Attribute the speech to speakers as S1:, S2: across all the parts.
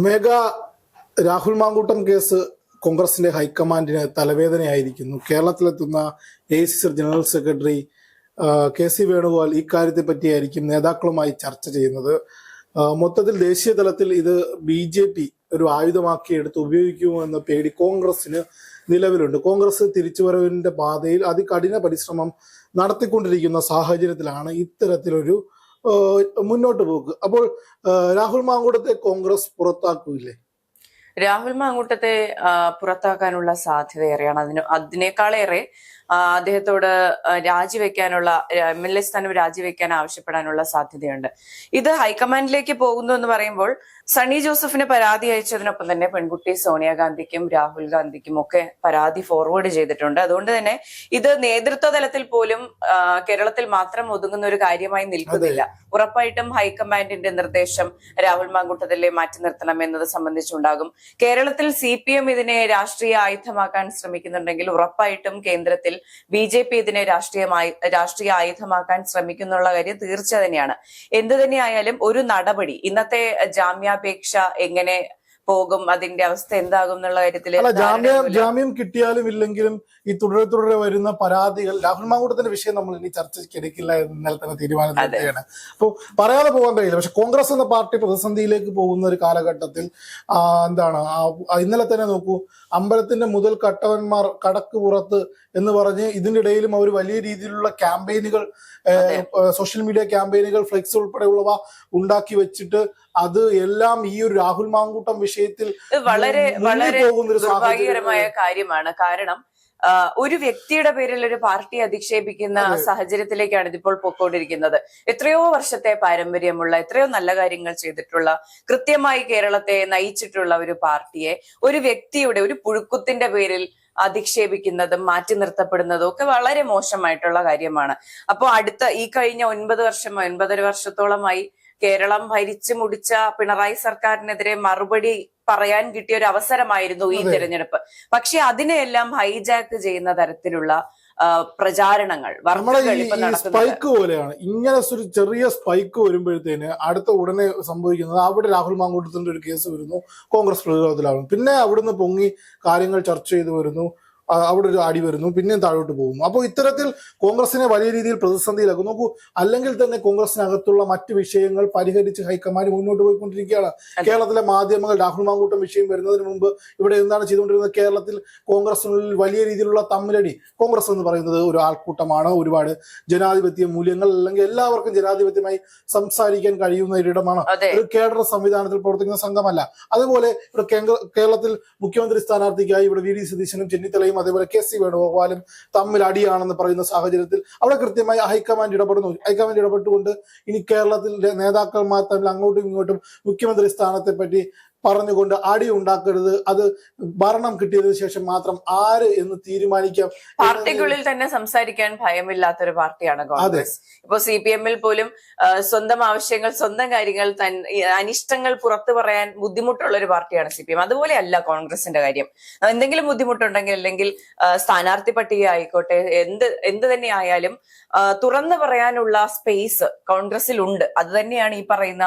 S1: Mega Rahul Mankoottam case കോൺഗ്രസിന്റെ ഹൈക്കമാൻഡിന് തലവേദനയായിരിക്കുന്നു. കേരളത്തിലെത്തുന്ന A C general secretary K C Venugopal ഇക്കാര്യത്തെ പറ്റിയായിരിക്കും നേതാക്കളുമായി ചർച്ച ചെയ്യുന്നത്. മൊത്തത്തിൽ ദേശീയ തലത്തിൽ ഇത് ബി ജെ പി ഒരു ആയുധമാക്കി എടുത്ത് ഉപയോഗിക്കുമോ എന്ന പേടി കോൺഗ്രസിന് നിലവിലുണ്ട്. കോൺഗ്രസ് തിരിച്ചുവരവിന്റെ പാതയിൽ അതികഠിന പരിശ്രമം നടത്തിക്കൊണ്ടിരിക്കുന്ന സാഹചര്യത്തിലാണ് ഇത്തരത്തിലൊരു മുന്നോട്ട് പോകുക. അപ്പോൾ രാഹുൽ മാങ്കൂട്ടത്തെ കോൺഗ്രസ് പുറത്താക്കൂലേ
S2: രാഹുൽ മാങ്കൂട്ടത്തെ പുറത്താക്കാനുള്ള സാധ്യത ഏറെയാണ് അതിന് അതിനേക്കാളേറെ അദ്ദേഹത്തോട് രാജിവെക്കാനുള്ള എം എൽ എ സ്ഥാനം രാജിവെക്കാൻ ആവശ്യപ്പെടാനുള്ള സാധ്യതയുണ്ട്. ഇത് ഹൈക്കമാൻഡിലേക്ക് പോകുന്നു എന്ന് പറയുമ്പോൾ സണ്ണി ജോസഫിന് പരാതി അയച്ചതിനൊപ്പം തന്നെ പെൺകുട്ടി സോണിയാഗാന്ധിക്കും രാഹുൽ ഗാന്ധിക്കും ഒക്കെ പരാതി ഫോർവേഡ് ചെയ്തിട്ടുണ്ട്. അതുകൊണ്ട് തന്നെ ഇത് നേതൃത്വ തലത്തിൽ പോലും കേരളത്തിൽ മാത്രം ഒതുങ്ങുന്ന ഒരു കാര്യമായി നിൽക്കുന്നില്ല. ഉറപ്പായിട്ടും ഹൈക്കമാൻഡിന്റെ നിർദ്ദേശം രാഹുൽ മാങ്കൂട്ടത്തിലെ മാറ്റി നിർത്തണം എന്നത് സംബന്ധിച്ചുണ്ടാകും. കേരളത്തിൽ സി പി എം ഇതിനെ രാഷ്ട്രീയ ആയുധമാക്കാൻ ശ്രമിക്കുന്നുണ്ടെങ്കിൽ ഉറപ്പായിട്ടും കേന്ദ്രത്തിൽ ബി ജെ പി ഇതിനെ രാഷ്ട്രീയമായി രാഷ്ട്രീയ ആയുധമാക്കാൻ ശ്രമിക്കുന്നുള്ള കാര്യം തീർച്ച തന്നെയാണ്. എന്തു തന്നെയായാലും ഒരു നടപടി ഇന്നത്തെ ജാമ്യാപേക്ഷ എങ്ങനെ പോകും അതിന്റെ അവസ്ഥ എന്താകും എന്നുള്ള കാര്യത്തിൽ
S1: ജാമ്യം ജാമ്യം കിട്ടിയാലും ഇല്ലെങ്കിലും ഈ തുടരെ തുടരെ വരുന്ന പരാതികൾ രാഹുൽ മാങ്കൂട്ടത്തിന്റെ വിഷയം നമ്മൾ ഇനി ചർച്ചയ്ക്ക് എടുക്കില്ല എന്ന് ഇന്നലെ തന്നെ തീരുമാനത്തിലാണ് അപ്പോൾ പറയാതെ പോകാൻ കഴിയില്ല. പക്ഷെ കോൺഗ്രസ് എന്ന പാർട്ടി പ്രതിസന്ധിയിലേക്ക് പോകുന്ന ഒരു കാലഘട്ടത്തിൽ എന്താണ് ഇന്നലെ തന്നെ നോക്കൂ അമ്പലത്തിന്റെ മുതൽ കട്ടവന്മാർ കടക്ക് പുറത്ത് എന്ന് പറഞ്ഞ് ഇതിന്റെ ഇടയിലും അവർ വലിയ രീതിയിലുള്ള ക്യാമ്പയിനുകൾ സോഷ്യൽ മീഡിയ ക്യാമ്പയിനുകൾ ഫ്ലെക്സ് ഉൾപ്പെടെയുള്ളവ ഉണ്ടാക്കി വെച്ചിട്ട് അത് എല്ലാം ഈ ഒരു രാഹുൽ മാങ്കൂട്ടം വിഷയത്തിൽ
S2: വളരെ വളരെ
S1: സ്വാഭാവികരമായ
S2: ദുർഭാഗ്യകരമായ കാര്യമാണ്. കാരണം ഒരു വ്യക്തിയുടെ പേരിൽ ഒരു പാർട്ടി അധിക്ഷേപിക്കുന്ന സാഹചര്യത്തിലേക്കാണ് ഇതിപ്പോൾ പൊക്കോണ്ടിരിക്കുന്നത്. എത്രയോ വർഷത്തെ പാരമ്പര്യമുള്ള എത്രയോ നല്ല കാര്യങ്ങൾ ചെയ്തിട്ടുള്ള കൃത്യമായി കേരളത്തെ നയിച്ചിട്ടുള്ള ഒരു പാർട്ടിയെ ഒരു വ്യക്തിയുടെ ഒരു പുഴുക്കുത്തിന്റെ പേരിൽ അധിക്ഷേപിക്കുന്നതും മാറ്റി നിർത്തപ്പെടുന്നതും ഒക്കെ വളരെ മോശമായിട്ടുള്ള കാര്യമാണ്. അപ്പോൾ അടുത്ത ഈ കഴിഞ്ഞ ഒൻപത് വർഷം ഒൻപതര വർഷത്തോളമായി കേരളം ഭരിച്ചു മുടിച്ച പിണറായി സർക്കാരിനെതിരെ മറുപടി പറയാൻ കിട്ടിയ ഒരു അവസരമായിരുന്നു ഈ. തെരഞ്ഞെടുപ്പ്. പക്ഷെ അതിനെയെല്ലാം ഹൈജാക്ക് ചെയ്യുന്ന തരത്തിലുള്ള പ്രചാരണങ്ങൾ
S1: സ്പൈക്ക് പോലെയാണ്. ഇങ്ങനെ ഒരു ചെറിയ സ്പൈക്ക് വരുമ്പോഴത്തേന് അടുത്ത ഉടനെ സംഭവിക്കുന്നത് അവിടെ രാഹുൽ മാങ്കൂട്ടത്തിന്റെ ഒരു കേസ് വരുന്നു കോൺഗ്രസ് പ്രതിരോധത്തിലാവുന്നു. പിന്നെ അവിടുന്ന് പൊങ്ങി കാര്യങ്ങൾ ചർച്ച ചെയ്തു വരുന്നു. അവിടെ ഒരു അടി വരുന്നു പിന്നെയും താഴോട്ട് പോകുന്നു. അപ്പോൾ ഇത്തരത്തിൽ കോൺഗ്രസിനെ വലിയ രീതിയിൽ പ്രതിസന്ധിയിലാക്കും. നോക്കൂ അല്ലെങ്കിൽ തന്നെ കോൺഗ്രസിനകത്തുള്ള മറ്റ് വിഷയങ്ങൾ പരിഹരിച്ച് ഹൈക്കമാൻഡ് മുന്നോട്ട് പോയിക്കൊണ്ടിരിക്കുകയാണ്. കേരളത്തിലെ മാധ്യമങ്ങൾ രാഹുൽ മാങ്കൂട്ടം വിഷയം വരുന്നതിന് മുമ്പ് ഇവിടെ എന്താണ് ചെയ്തുകൊണ്ടിരുന്നത്? കേരളത്തിൽ കോൺഗ്രസിനുള്ളിൽ വലിയ രീതിയിലുള്ള തമ്മിലടി. കോൺഗ്രസ് എന്ന് പറയുന്നത് ഒരു ആൾക്കൂട്ടമാണ്. ഒരുപാട് ജനാധിപത്യ മൂല്യങ്ങൾ അല്ലെങ്കിൽ എല്ലാവർക്കും ജനാധിപത്യമായി സംസാരിക്കാൻ കഴിയുന്ന ഒരിടമാണ്. ഒരു കേഡർ സംവിധാനത്തിൽ പ്രവർത്തിക്കുന്ന സംഘമല്ല. അതുപോലെ ഇവിടെ കേരളത്തിൽ മുഖ്യമന്ത്രി സ്ഥാനാർത്ഥിക്കായി ഇവിടെ വി. ഡി. സതീശനും ചെന്നിത്തലയും അതേപോലെ കെ സി വേണുഗോപാലും തമ്മിൽ അടിയാണെന്ന് പറയുന്ന സാഹചര്യത്തിൽ അവിടെ കൃത്യമായി ഹൈക്കമാൻഡ് ഇടപെടുന്നു. ഹൈക്കമാൻഡ് ഇടപെട്ടുകൊണ്ട് ഇനി കേരളത്തിലെ നേതാക്കന്മാർ തമ്മിൽ അങ്ങോട്ടും ഇങ്ങോട്ടും മുഖ്യമന്ത്രി സ്ഥാനത്തെ പറ്റി പറഞ്ഞുകൊണ്ട് അടി ഉണ്ടാക്കരുത്. അത് ഭരണം കിട്ടിയതിനു ശേഷം മാത്രം ആര് എന്ന് തീരുമാനിക്കാം
S2: പാർട്ടിക്കുള്ളിൽ തന്നെ സംസാരിക്കാൻ ഭയമില്ലാത്തൊരു പാർട്ടിയാണ് കോൺഗ്രസ്. ഇപ്പൊ സി പി എമ്മിൽ പോലും സ്വന്തം ആവശ്യങ്ങൾ സ്വന്തം കാര്യങ്ങൾ തൻ അനിഷ്ടങ്ങൾ പുറത്തു പറയാൻ ബുദ്ധിമുട്ടുള്ള ഒരു പാർട്ടിയാണ് സി പി എം. അതുപോലെയല്ല കോൺഗ്രസിന്റെ കാര്യം. എന്തെങ്കിലും ബുദ്ധിമുട്ടുണ്ടെങ്കിൽ അല്ലെങ്കിൽ സ്ഥാനാർത്ഥി പട്ടിക ആയിക്കോട്ടെ എന്ത് എന്ത് തന്നെ ആയാലും തുറന്നു പറയാനുള്ള സ്പേസ് കോൺഗ്രസിൽ ഉണ്ട് അത് തന്നെയാണ് ഈ പറയുന്ന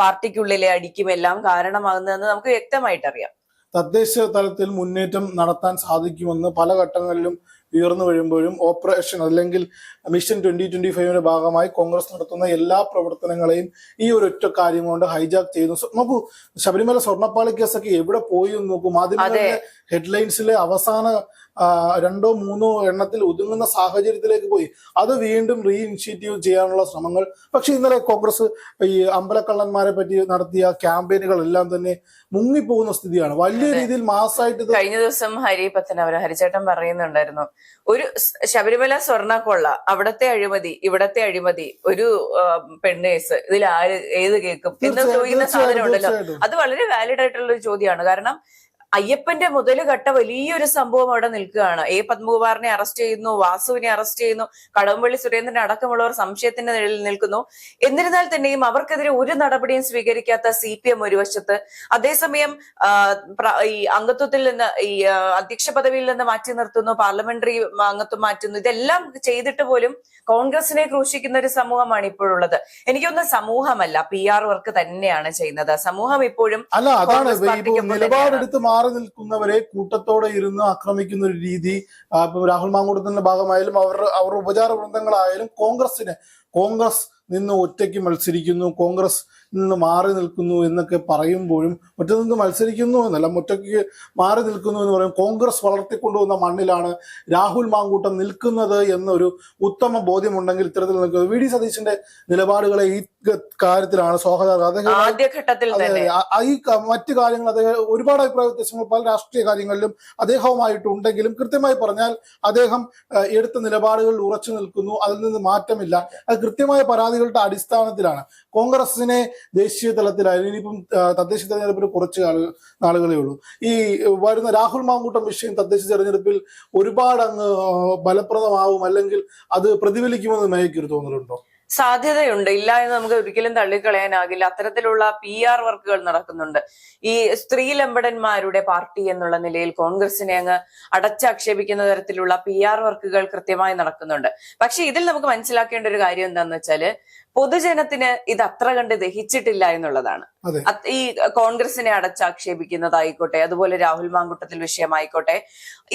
S2: പാർട്ടിക്കുള്ളിലെ അടിക്കും എല്ലാം കാരണമാകുന്നതെന്ന് നമുക്ക് വ്യക്തമായിട്ട് അറിയാം
S1: തദ്ദേശ തലത്തിൽ മുന്നേറ്റം നടത്താൻ സാധിക്കുമെന്ന് പല ഘട്ടങ്ങളിലും ഉയർന്നു വരുമ്പോഴും ഓപ്പറേഷൻ അല്ലെങ്കിൽ മിഷൻ ട്വന്റി ട്വന്റി ഫൈവിന്റെ ഭാഗമായി കോൺഗ്രസ് നടത്തുന്ന എല്ലാ പ്രവർത്തനങ്ങളെയും ഈ ഒരു ഒറ്റ കാര്യം കൊണ്ട് ഹൈജാക്ക് ചെയ്യുന്നു. നോക്കൂ ശബരിമല സ്വർണപ്പാളി കേസൊക്കെ എവിടെ പോയി എന്ന് നോക്കും. ആദ്യം ഹെഡ്ലൈൻസിലെ അവസാന രണ്ടോ മൂന്നോ എണ്ണത്തിൽ ഒതുങ്ങുന്ന സാഹചര്യത്തിലേക്ക് പോയി. അത് വീണ്ടും റീ ഇനിഷ്യേറ്റീവ് ചെയ്യാനുള്ള ശ്രമങ്ങൾ. പക്ഷെ ഇന്നലെ കോൺഗ്രസ് ഈ അമ്പലക്കള്ളന്മാരെ പറ്റി നടത്തിയ ക്യാമ്പയിനുകളെല്ലാം തന്നെ മുങ്ങിപ്പോകുന്ന സ്ഥിതിയാണ്. വലിയ രീതിയിൽ മാസമായിട്ട്
S2: കഴിഞ്ഞ ദിവസം ഹരി അവർ ഹരിചേട്ടൻ പറയുന്നുണ്ടായിരുന്നു. ഒരു ശബരിമല സ്വർണക്കൊള്ള അവിടത്തെ അഴിമതി ഇവിടത്തെ അഴിമതി ഒരു പെണ്ണേസ് പെണ്ണ് കേസ് ഇതിൽ ആര് ഏത് കേൾക്കും? എന്ന് ചോദിക്കുന്ന സാധനം ഉണ്ടല്ലോ അത് വളരെ വാലിഡ് ആയിട്ടുള്ള ഒരു ചോദ്യമാണ്. കാരണം അയ്യപ്പന്റെ മുതലുകട്ട വലിയൊരു സംഭവം അവിടെ നിൽക്കുകയാണ്. എ. പത്മകുമാറിനെ അറസ്റ്റ് ചെയ്യുന്നു വാസുവിനെ അറസ്റ്റ് ചെയ്യുന്നു കടകംപള്ളി സുരേന്ദ്രൻ അടക്കമുള്ളവർ സംശയത്തിന്റെ നിഴലിൽ നിൽക്കുന്നു. എന്നിരുന്നാൽ തന്നെയും അവർക്കെതിരെ ഒരു നടപടിയും സ്വീകരിക്കാത്ത സി പി എം ഒരു വശത്ത്. അതേസമയം ഈ അംഗത്വത്തിൽ നിന്ന് ഈ അധ്യക്ഷ പദവിയിൽ നിന്ന് മാറ്റി നിർത്തുന്നു പാർലമെന്ററി അംഗത്വം മാറ്റുന്നു. ഇതെല്ലാം ചെയ്തിട്ട് പോലും കോൺഗ്രസിനെ ക്രൂശിക്കുന്ന ഒരു സമൂഹമാണ് ഇപ്പോഴുള്ളത്. എനിക്കൊന്ന് സമൂഹമല്ല പി ആർ വർക്ക് തന്നെയാണ് ചെയ്യുന്നത്. സമൂഹം ഇപ്പോഴും
S1: അല്ല അതാണ് നിലപാടെടുത്ത് മാറി നിൽക്കുന്നവരെ കൂട്ടത്തോടെ ഇരുന്ന് ആക്രമിക്കുന്ന ഒരു രീതി രാഹുൽ മാങ്കൂട്ടത്തിന്റെ ഭാഗമായാലും അവർ അവരുടെ ഉപചാര വൃന്ദങ്ങളായാലും കോൺഗ്രസിന് കോൺഗ്രസ് നിന്ന് ഒറ്റയ്ക്ക് മത്സരിക്കുന്നു. കോൺഗ്രസ് നിന്ന് മാറി നിൽക്കുന്നു എന്നൊക്കെ പറയുമ്പോഴും മറ്റു നിന്ന് മത്സരിക്കുന്നു എന്നല്ല ഒറ്റയ്ക്ക് മാറി നിൽക്കുന്നു എന്ന് പറയും കോൺഗ്രസ് വളർത്തിക്കൊണ്ടുവന്ന മണ്ണിലാണ് രാഹുൽ മാങ്കൂട്ടം നിൽക്കുന്നത് എന്നൊരു ഉത്തമ ബോധ്യമുണ്ടെങ്കിൽ ഇത്തരത്തിൽ നിൽക്കുന്നത് വി ഡി സതീശന്റെ നിലപാടുകളെ ഈ കാര്യത്തിലാണ് സ്വാഗതം. അദ്ദേഹം ഈ മറ്റു കാര്യങ്ങൾ അദ്ദേഹം ഒരുപാട് അഭിപ്രായ വ്യത്യാസങ്ങൾ പല രാഷ്ട്രീയ കാര്യങ്ങളിലും അദ്ദേഹവുമായിട്ടുണ്ടെങ്കിലും കൃത്യമായി പറഞ്ഞാൽ അദ്ദേഹം എടുത്ത നിലപാടുകളിൽ ഉറച്ചു നിൽക്കുന്നു അതിൽ നിന്ന് മാറ്റമില്ല. അത് കൃത്യമായ പരാതികളുടെ അടിസ്ഥാനത്തിലാണ്. കോൺഗ്രസിനെ ദേശീയ തലത്തിലായാലും ഇനിയിപ്പം തദ്ദേശ തെരഞ്ഞെടുപ്പിന് കുറച്ച് നാളുകളേ ഉള്ളൂ. ഈ വരുന്ന രാഹുൽ മാങ്കൂട്ടം വിഷയം തദ്ദേശ തെരഞ്ഞെടുപ്പിൽ ഒരുപാട് അങ്ങ് ഫലപ്രദമാവും അല്ലെങ്കിൽ അത് പ്രതിഫലിക്കുമെന്ന് മേയക്കൊരു തോന്നലുണ്ടോ?
S2: സാധ്യതയുണ്ട്. ഇല്ല എന്ന് നമുക്ക് ഒരിക്കലും തള്ളിക്കളയാനാകില്ല. അത്തരത്തിലുള്ള പി ആർ വർക്കുകൾ നടക്കുന്നുണ്ട്. ഈ സ്ത്രീ ലമ്പടന്മാരുടെ പാർട്ടി എന്നുള്ള നിലയിൽ കോൺഗ്രസിനെ അങ്ങ് അടച്ചാക്ഷേപിക്കുന്ന തരത്തിലുള്ള പി ആർ വർക്കുകൾ കൃത്യമായി നടക്കുന്നുണ്ട്. പക്ഷെ ഇതിൽ നമുക്ക് മനസ്സിലാക്കേണ്ട ഒരു കാര്യം എന്താണെന്ന് വെച്ചാൽ പൊതുജനത്തിന് ഇത് അത്ര കണ്ട് ദഹിച്ചിട്ടില്ല എന്നുള്ളതാണ്. ഈ കോൺഗ്രസിനെ അടച്ചാക്ഷേപിക്കുന്നതായിക്കോട്ടെ അതുപോലെ രാഹുൽ മാങ്കുട്ടത്തിൽ വിഷയമായിക്കോട്ടെ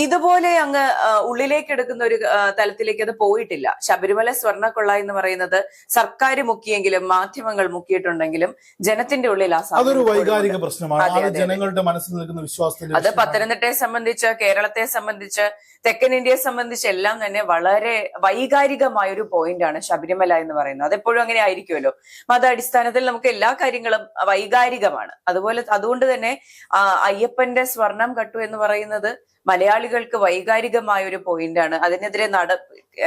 S2: ഇതുപോലെ അങ്ങ് ഉള്ളിലേക്ക് എടുക്കുന്ന ഒരു തലത്തിലേക്ക് അത് പോയിട്ടില്ല. ശബരിമല സ്വർണക്കൊള്ള എന്ന് പറയുന്നത് സർക്കാർ മുക്കിയെങ്കിലും മാധ്യമങ്ങൾ മുക്കിയിട്ടുണ്ടെങ്കിലും ജനത്തിന്റെ ഉള്ളിൽ ആ സാധനം
S1: അതൊരു വൈകാരിക പ്രശ്നമാണ്. ജനങ്ങളുടെ മനസ്സിൽ നിൽക്കുന്ന
S2: അത്. പത്തനംതിട്ടയെ സംബന്ധിച്ച് കേരളത്തെ സംബന്ധിച്ച് തെക്കൻ ഇന്ത്യയെ സംബന്ധിച്ച് എല്ലാം തന്നെ വളരെ വൈകാരികമായ ഒരു പോയിന്റ് ആണ് ശബരിമല എന്ന് പറയുന്നത്. അതെപ്പോഴും അങ്ങനെ ആയിരിക്കുമല്ലോ. മത അടിസ്ഥാനത്തിൽ നമുക്ക് എല്ലാ കാര്യങ്ങളും വൈകാരികമാണ്. അതുപോലെ അതുകൊണ്ട് തന്നെ അയ്യപ്പന്റെ സ്വർണം കട്ടു എന്ന് പറയുന്നത് മലയാളികൾക്ക് വൈകാരികമായ ഒരു പോയിന്റാണ് അതിനെതിരെ നട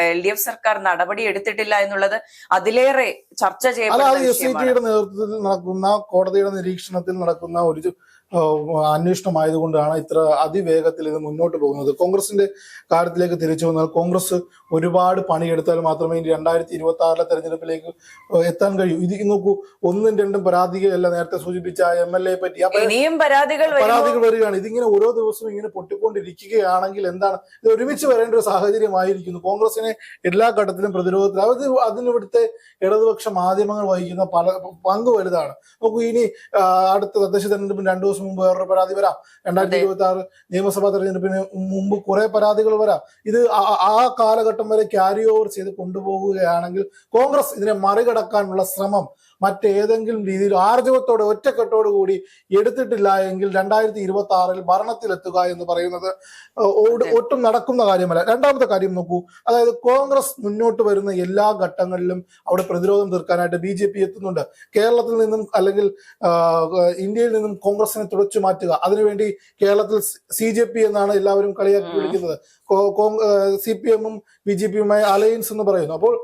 S2: എൽ ഡി എഫ് സർക്കാർ നടപടി എടുത്തിട്ടില്ല എന്നുള്ളത് അതിലേറെ ചർച്ച ചെയ്യപ്പെടുന്ന
S1: ടിയുടെ നേതൃത്വത്തിൽ നടക്കുന്ന കോടതിയുടെ നിരീക്ഷണത്തിൽ നടക്കുന്ന ഒരു അന്വേഷണമായതുകൊണ്ടാണ് ഇത്ര അതിവേഗത്തിൽ ഇത് മുന്നോട്ട് പോകുന്നത്. കോൺഗ്രസിന്റെ കാര്യത്തിലേക്ക് തിരിച്ചു വന്നാൽ കോൺഗ്രസ് ഒരുപാട് പണിയെടുത്താൽ മാത്രമേ ഇനി രണ്ടായിരത്തി ഇരുപത്തി ആറിലെ തെരഞ്ഞെടുപ്പിലേക്ക് എത്താൻ കഴിയൂ. ഇത് നോക്കൂ ഒന്നും രണ്ടും പരാതികളല്ല നേരത്തെ സൂചിപ്പിച്ച എം എൽ എ പറ്റി.
S2: പരാതികൾ
S1: വരികയാണ്. ഇതിങ്ങനെ ഓരോ ദിവസവും ഇങ്ങനെ പൊട്ടിക്കൊണ്ടിരിക്കുകയാണെങ്കിൽ എന്താണ്? ഇത് ഒരുമിച്ച് വരേണ്ട ഒരു സാഹചര്യമായിരിക്കുന്നു. കോൺഗ്രസിനെ എല്ലാ ഘട്ടത്തിലും പ്രതിരോധത്തിൽ അത് അതിനിവിടുത്തെ ഇടതുപക്ഷ മാധ്യമങ്ങൾ വഹിക്കുന്ന പല പങ്ക് വലുതാണ്. നോക്കൂ ഇനി അടുത്ത തദ്ദേശ തെരഞ്ഞെടുപ്പിന് രണ്ടു ദിവസം മുമ്പ് വേറൊരു പരാതി വരാം രണ്ടായിരത്തി. ഇരുപത്തി ആറ് നിയമസഭാ തെരഞ്ഞെടുപ്പിന് മുമ്പ് കുറെ പരാതികൾ വരാം ഇത് ആ കാലഘട്ടം വരെ ക്യാരി ഓവർ ചെയ്ത് കൊണ്ടുപോകുകയാണെങ്കിൽ കോൺഗ്രസ് ഇതിനെ മറികടക്കാനുള്ള ശ്രമം മറ്റേതെങ്കിലും രീതിയിൽ ആർജവത്തോടെ ഒറ്റക്കെട്ടോടു കൂടി എടുത്തിട്ടില്ല എങ്കിൽ രണ്ടായിരത്തി ഇരുപത്തി ആറിൽ ഭരണത്തിലെത്തുക എന്ന് പറയുന്നത് ഒട്ടും നടക്കുന്ന കാര്യമല്ല. രണ്ടാമത്തെ കാര്യം നോക്കൂ. അതായത് കോൺഗ്രസ് മുന്നോട്ട് വരുന്ന എല്ലാ ഘട്ടങ്ങളിലും അവിടെ പ്രതിരോധം തീർക്കാനായിട്ട് ബി ജെ പി എത്തുന്നുണ്ട്. കേരളത്തിൽ നിന്നും അല്ലെങ്കിൽ ഇന്ത്യയിൽ നിന്നും കോൺഗ്രസിനെ തുടച്ചു മാറ്റുക. അതിനുവേണ്ടി കേരളത്തിൽ സി ജെ പി എന്നാണ് എല്ലാവരും കളിയാക്കി വിളിക്കുന്നത്. സി പി എമ്മും ബി ജെ പിയുമായി അലയൻസ് എന്ന് പറയുന്നു. അപ്പോൾ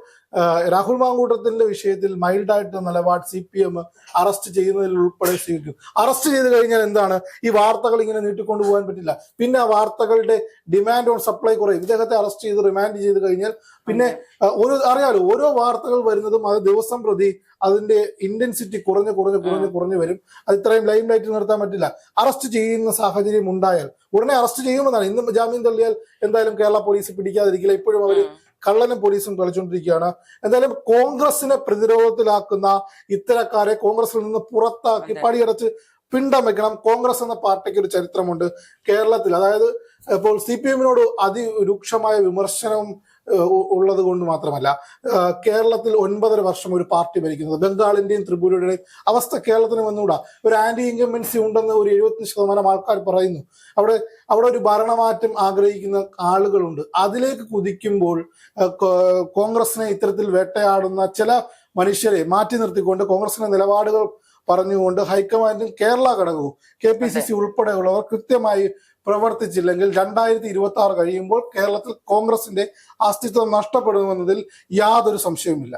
S1: രാഹുൽ മാങ്കൂട്ടത്തിന്റെ വിഷയത്തിൽ മൈൽഡായിട്ട് നിലപാട് സി പി എം അറസ്റ്റ് ചെയ്യുന്നതിൽ ഉൾപ്പെടെ സ്വീകരിക്കും. അറസ്റ്റ് ചെയ്ത് കഴിഞ്ഞാൽ എന്താണ്? ഈ വാർത്തകൾ ഇങ്ങനെ നീട്ടിക്കൊണ്ടു പോകാൻ പറ്റില്ല. പിന്നെ ആ വാർത്തകളുടെ ഡിമാൻഡ് ഓൺ സപ്ലൈ കുറയും. ഇദ്ദേഹത്തെ അറസ്റ്റ് ചെയ്ത് റിമാൻഡ് ചെയ്ത് കഴിഞ്ഞാൽ പിന്നെ ഓരോ അറിയാലോ ഓരോ വാർത്തകൾ വരുന്നതും അത് ദിവസം പ്രതി അതിന്റെ ഇന്റൻസിറ്റി കുറഞ്ഞ് കുറഞ്ഞ് കുറഞ്ഞ് കുറഞ്ഞ് വരും. അത് ഇത്രയും ലൈം ലൈറ്റിൽ നിർത്താൻ പറ്റില്ല. അറസ്റ്റ് ചെയ്യുന്ന സാഹചര്യം ഉണ്ടായാൽ ഉടനെ അറസ്റ്റ് ചെയ്യുമെന്നാണ്. ഇന്നും ജാമ്യം തള്ളിയാൽ എന്തായാലും കേരള പോലീസ് പിടിക്കാതിരിക്കില്ല. ഇപ്പോഴും അവർ. കള്ളനും പോലീസും കളിച്ചുകൊണ്ടിരിക്കുകയാണ്. എന്തായാലും കോൺഗ്രസിനെ പ്രതിരോധത്തിലാക്കുന്ന ഇത്തരക്കാരെ കോൺഗ്രസിൽ നിന്ന് പുറത്താക്കി. പടിയടച്ച് പിണ്ടം വെക്കണം കോൺഗ്രസ് എന്ന പാർട്ടിക്ക് ഒരു ചരിത്രമുണ്ട് കേരളത്തിൽ. അതായത് ഇപ്പോൾ സി പി എമ്മിനോട് അതിരൂക്ഷമായ വിമർശനം ഏഹ്, ഉ- ഉള്ളത് കൊണ്ട് മാത്രമല്ല കേരളത്തിൽ ഒൻപതര വർഷം ഒരു പാർട്ടി ഭരിക്കുന്നത് ബംഗാളിന്റെയും ത്രിപുരയുടെയും അവസ്ഥ കേരളത്തിന് വന്നുകൂടാ ഒരു ആന്റി ഇൻകംബൻസി ഉണ്ടെന്ന് ഒരു എഴുപത്തി ശതമാനം ആൾക്കാർ പറയുന്നു. അവിടെ അവിടെ ഒരു ഭരണമാറ്റം ആഗ്രഹിക്കുന്ന ആളുകളുണ്ട്. അതിലേക്ക് കുതിക്കുമ്പോൾ കോൺഗ്രസിനെ ഇത്തരത്തിൽ വേട്ടയാടുന്ന ചില മനുഷ്യരെ മാറ്റി നിർത്തിക്കൊണ്ട് കോൺഗ്രസിന്റെ നിലപാടുകൾ പറഞ്ഞുകൊണ്ട് ഹൈക്കമാൻഡും കേരള ഘടകവും കെ പി സി സി ഉൾപ്പെടെയുള്ളവർ കൃത്യമായി പ്രവർത്തിച്ചില്ലെങ്കിൽ രണ്ടായിരത്തി ഇരുപത്തി ആറ് കഴിയുമ്പോൾ കേരളത്തിൽ കോൺഗ്രസിന്റെ അസ്തിത്വം നഷ്ടപ്പെടുമെന്നതിൽ യാതൊരു സംശയവുമില്ല.